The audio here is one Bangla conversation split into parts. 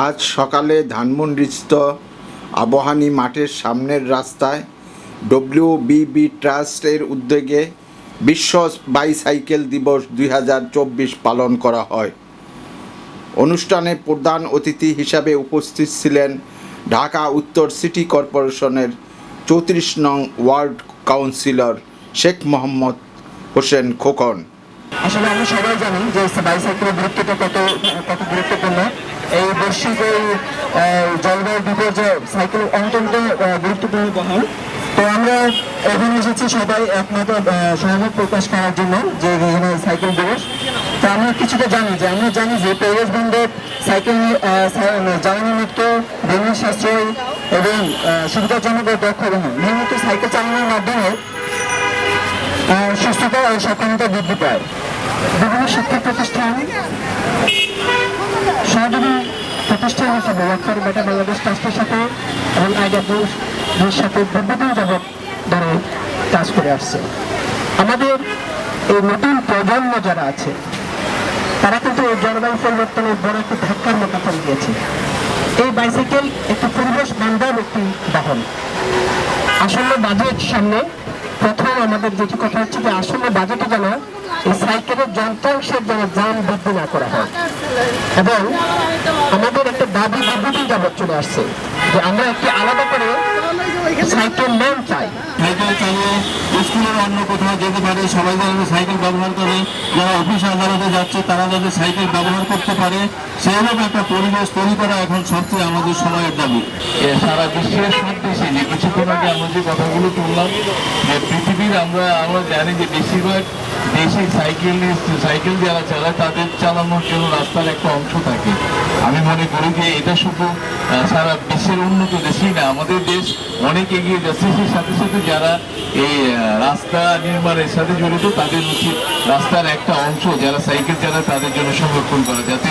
আজ সকালে ধানমন্ডিস্থ আবহানী মাঠের সামনের রাস্তায় ডব্লিউবিবি ট্রাস্টের উদ্যোগে বিশ্ব বাইসাইকেল দিবস দুই হাজার চব্বিশ পালন করা হয়। অনুষ্ঠানে প্রধান অতিথি হিসাবে উপস্থিত ছিলেন ঢাকা উত্তর সিটি কর্পোরেশনের চৌত্রিশ নং ওয়ার্ড কাউন্সিলর শেখ মোহাম্মদ হোসেন খোকন। আসলে আমরা সবাই জানি যে বাইসাইকেলের গুরুত্বটা কত কত গুরুত্বপূর্ণ। এই বৈশ্বিক এই জলবায়ু বিপর্যয় সাইকেল অত্যন্ত গুরুত্বপূর্ণ বহন তো আমরা এখানে এসেছি সবাই একমত সহমত প্রকাশ করার জন্য যে এখানে সাইকেল দিবস। তো আমরা কিছুটা জানি যে, আমরা জানি যে পরিবেশ বান্ধব সাইকেল জ্বালানি মুক্ত ভূমি সাশ্রয় এবং সুবিধাজনক ও দক্ষ বহন নিয়মিত সাইকেল চালানোর মাধ্যমে সুস্থতা ও সক্ষমতা বৃদ্ধি পায়। বিভিন্ন শিক্ষা প্রতিষ্ঠান সহযোগী প্রতিষ্ঠান হিসেবে ওয়ার্কার বেটা বাংলাদেশ ট্রাস্টের সাথে এবং আইডিয়ার সাথে দীর্ঘদিন যাবৎ ধরে কাজ করে আসছে। আমাদের এই নতুন প্রজন্ম যারা আছে, তারা কিন্তু এই জলবায়ু পরিবর্তনের বড় একটি ধাক্কার মতো দিয়েছে এই বাইসাইকেল একটি পরিবেশ বান্ধব একটি বাহন। আসন্ন বাজেট সামনে প্রথম আমাদের যেটি কথা হচ্ছে যে আসন্ন বাজেটে যেন এই সাইকেলের যন্ত্রাংশের যেন দাম বৃদ্ধি না করা হয়। এবং আমাদের একটা দাবি চলে আসছে যে আমরা একটি আলাদা করে সাইকেল লোন চাই। সাইকেল চালিয়ে স্কুলের অন্য কোথাও যেতে পারে, সবাই যেন সাইকেল ব্যবহার করে। যারা অফিস আদালতে যাচ্ছে, তারা যাতে সাইকেল ব্যবহার করতে পারে। সেইরকম একটা পরিবেশ তৈরি করা এখন সবচেয়ে আমাদের সময়ের দাবি। সারা বিশ্বের সব দেশে যে কিছুক্ষণ আগে আমরা যে কথাগুলো তুললাম, যে পৃথিবীর আমরা আমরা জানি যে বেশিরভাগ দেশে সাইকেল সাইকেল যারা চালায়, তাদের চালানোর জন্য রাস্তার একটা অংশ থাকে। আমি মনে করি যে এটা শুধু সারা বিশ্বের উন্নত দেশেই না, আমাদের দেশ অনেক এগিয়ে যাচ্ছে। সেই সাথে সাথে যারা এই রাস্তা নির্মাণের সাথে জড়িত, তাদের উচিত রাস্তার একটা অংশ যারা সাইকেল চালায়, তাদের জন্য সংরক্ষণ করা, যাতে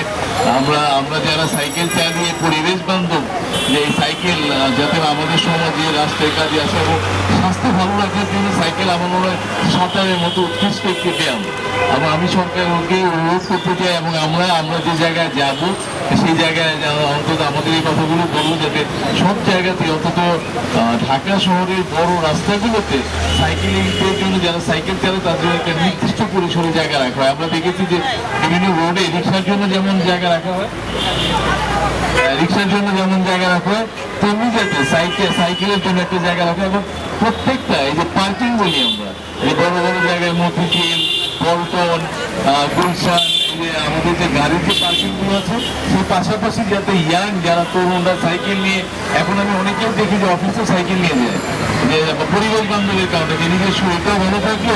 আমরা আমরা যারা সাইকেল চালিয়ে পরিবেশ বান্ধব, যে এই সাইকেল যাতে আমাদের সমাজে রাস্তায় কাজে আসে এবং স্বাস্থ্য ভালো রাখার জন্য সাইকেল আমার মনে হয় সাঁতারের মতো উৎকৃষ্ট একটি ব্যায়াম। এবং আমি সরকারকে অনুরোধ করতে চাই এবং আমরা আমরা যে জায়গায় যাব, সেই জায়গায় অন্তত আমাদের এই কথাগুলো বলব যাতে সব জায়গাতে অন্তত ঢাকা শহরের বড় রাস্তাগুলোতে সাইকেলিংদের জন্য যারা সাইকেল চালায়, তাদের একটা নির্দিষ্ট পরিসরে জায়গা রাখা হয়। আমরা দেখেছি যে বিভিন্ন রোডে রিক্সার জন্য যেমন জায়গা রাখা হয় রিক্সার জন্য যেমন জায়গা রাখা হয়, তেমনি যাতে সাইকেল, সাইকেলের জন্য একটা জায়গা রাখা হয়। এবং প্রত্যেকটা এই যে পার্কিং বলি আমরা, এই বড় বড় জায়গায় মতিঝিল পল্টন গুলশান আমাদের যে গাড়ির যে পার্কিংগুলো আছে, সেই পাশাপাশি যাতে ইয়াং, যারা তরুণরা সাইকেল নিয়ে, এখন আমি অনেকেও দেখি যে অফিসে সাইকেল নিয়ে যায়। যে পরিবেশ বান্ধবের কারণে যে নিজের শরীরটাও ভালো থাকল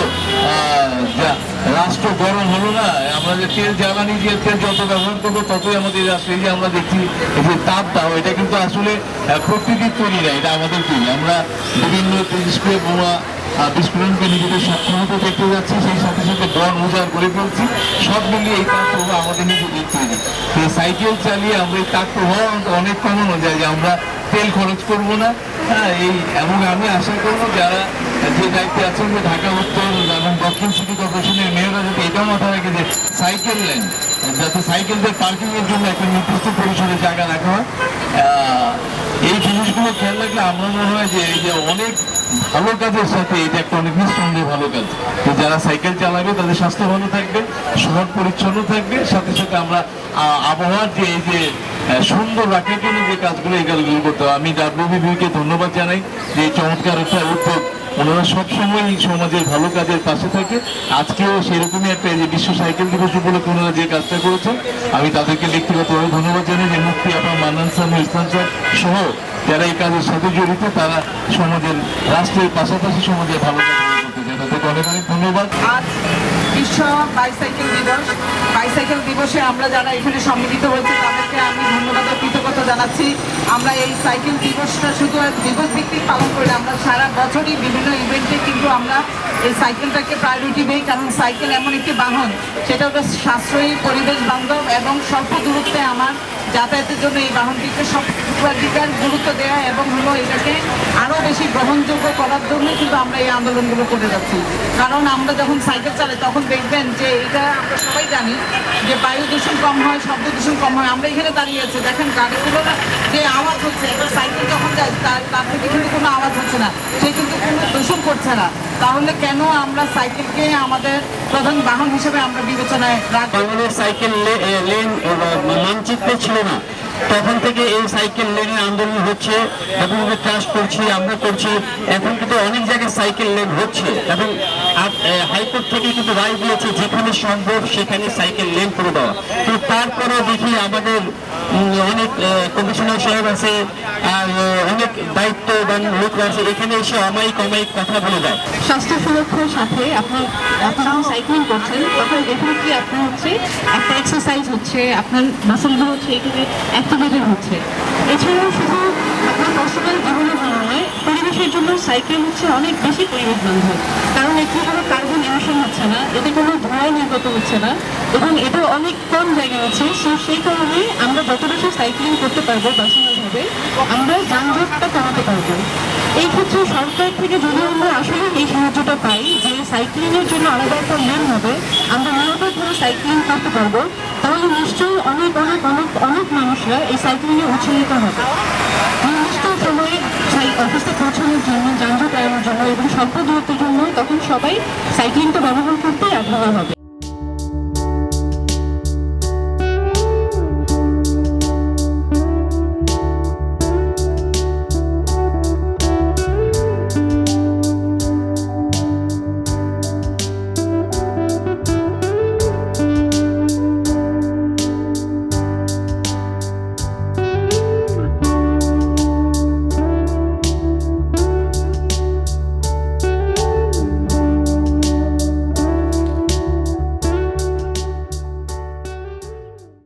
রাষ্ট্র গরম হলো না, আমরা যে তেল জ্বালানি যে তেল যত ব্যবহার করব, ততই আমাদের রাষ্ট্র যে আমরা দেখছি যে তাপ দাও এটা কিন্তু আসলে প্রকৃতির তৈরি না, এটা আমাদের তৈরি আমরা বিভিন্ন স্প্রে বোমা বিস্ফোরণকে নিজেদের সক্ষমতা দেখতে যাচ্ছি, সেই সাথে সাথে বন উজাড় করে ফেলছি। সব মিলিয়ে এই তাপ প্রবাহ আমাদের নিজেদের তৈরি তো সাইকেল চালিয়ে আমরা এই তাপ প্রবাহ অনেক কমানো যায়, যে আমরা তেল খরচ করব না। হ্যাঁ এই এবং আমি আশা করব যারা যে দায়িত্বে আছেন যে ঢাকা উত্তর এবং দক্ষিণ সিটি কর্পোরেশনের মেয়ররা যাতে এটাও মাথায় রাখে যে সাইকেল লেন, যাতে সাইকেলদের পার্কিং এর জন্য একটা নির্দিষ্ট পরিসরে জায়গা রাখা হয়। এই জিনিসগুলো খেয়াল রাখলে আমার মনে হয় যে এই যে অনেক ভালো কাজের সাথে এটা একটা অনেক নিঃসন্দেহে ভালো কাজ। যারা সাইকেল চালাবে, তাদের স্বাস্থ্য ভালো থাকবে, শহর পরিচ্ছন্ন থাকবে, সাথে সাথে আমরা আবহাওয়ার যে এই যে সুন্দর রাখার জন্য যে কাজগুলো, এই কাজগুলো করতে আমি ডাব্লিউবিবিকে ধন্যবাদ জানাই যে এই চমৎকার একটা উদ্যোগ ওনারা সবসময় সমাজের ভালো কাজের পাশে থাকে। আজকেও সেরকমই একটা যে বিশ্ব সাইকেল দিবস উপলক্ষে ওনারা যে কাজটা করেছেন, আমি তাদেরকে ব্যক্তিগতভাবে ধন্যবাদ জানাই যে মুক্তি আপনার মান্নান স্যার ইসলাম স্যার সহ যারা এই কাজের সাথে জড়িত, তারা সমাজের, রাষ্ট্রের পাশাপাশি সমাজের ভালো তাদেরকে আজ বিশ্ব বাইসাইকেল দিবস বাইসাইকেল দিবসে আমরা যারা এখানে সম্মিলিত হয়েছে, তাদেরকে আমি ধন্যবাদ ও কৃতজ্ঞতা জানাচ্ছি। আমরা এই সাইকেল দিবসটা শুধু দিবস ভিত্তিক পালন করি আমরা সারা বছরই বিভিন্ন ইভেন্টে কিন্তু আমরা এই সাইকেলটাকে প্রায়োরিটি দিই, কারণ সাইকেল এমন একটি বাহন, সেটা হলো সাশ্রয়ী পরিবেশ বান্ধব এবং স্বল্প দূরত্বে আমার যাতায়াতের জন্য এই বাহনটিকে সব গুরুত্ব দেওয়া এবং হলো এটাকে আরও বেশি গ্রহণযোগ্য করার জন্য কিন্তু আমরা এই আন্দোলনগুলো করে যাচ্ছি। কারণ আমরা যখন সাইকেল চালাই তখন দেখবেন যে এটা আমরা সবাই জানি যে বায়ু দূষণ কম হয়, শব্দ দূষণ কম হয়। আমরা এখানে দাঁড়িয়ে আছি। দেখেন গাড়িগুলোর যে আওয়াজ হচ্ছে, এবার সাইকেল যখন যায়, তার তার থেকে কিন্তু কোনো আওয়াজ হচ্ছে না। সে কিন্তু কোনো দূষণ করছে না। তাহলে কেন আমরা সাইকেলকে আমাদের প্রধান বাহন হিসেবে আমরা বিবেচনায় রাখব সাইকেল লেন ও, মানচিত্রে ছিল না তখন থেকে এই সাইকেল লেনের আন্দোলন হচ্ছে এবং ক্লাস করছি, আমরা করছি, এখন কিন্তু অনেক জায়গায় সাইকেল লেন হচ্ছে। এবং হাইকোর্ট থেকে কিন্তু রায় দিয়েছে, যেখানে সম্ভব সেখানে সাইকেল লেন করে দেওয়া। কিন্তু তারপরেও দেখি আমাদের অনেক কমিশনার সাহেব আছে, আর অনেক দায়িত্ববান লোকরা আছে, এখানে এসে অমায়িক অমায়িক কথা বলে দেয়। স্বাস্থ্য সুরক্ষার সাথে আপনি আপনি সাইক্লিং করছেন, তখন দেখুন কি আপনার হচ্ছে একটা এক্সারসাইজ হচ্ছে, আপনার মাসেলগুলো হচ্ছে এটাকে অ্যাক্টিভেটেড হচ্ছে এছাড়াও শুধু আপনার পার্সোনাল জীবনের জন্য নয় পরিবেশের জন্য সাইকেল হচ্ছে অনেক বেশি পরিবেশ বান্ধব। কারণ এতে কোনো কার্বন ইমিশন হচ্ছে না, এতে কোনো ধোঁয়া নির্গত হচ্ছে না, এবং এটা অনেক কম জায়গা আছে। সো সেই কারণে আমরা যত বেশি সাইক্লিং করতে পারব পার্সোনালভাবে আমরা যানজটটা কমাতে পারব। এই ক্ষেত্রে সরকার থেকে যদি আমরা আসলে এই সাহায্যটা পাই, যে সাইক্লিং এর জন্য আলাদা একটা লেন হবে, আমরা নিরাপদভাবে সাইক্লিং করতে পারব, তাহলে নিশ্চয়ই অনেক অনেক অনেক অনেক মানুষরা এই সাইক্লিংয়ে উৎসাহিত হবে। নির্দিষ্ট সময়ে অফিসে পৌঁছানোর জন্য, যানজট এড়ানোর জন্য এবং স্বল্প দূরত্বের জন্য তখন সবাই সাইক্লিংটা ব্যবহার করতে আগ্রহ হবে।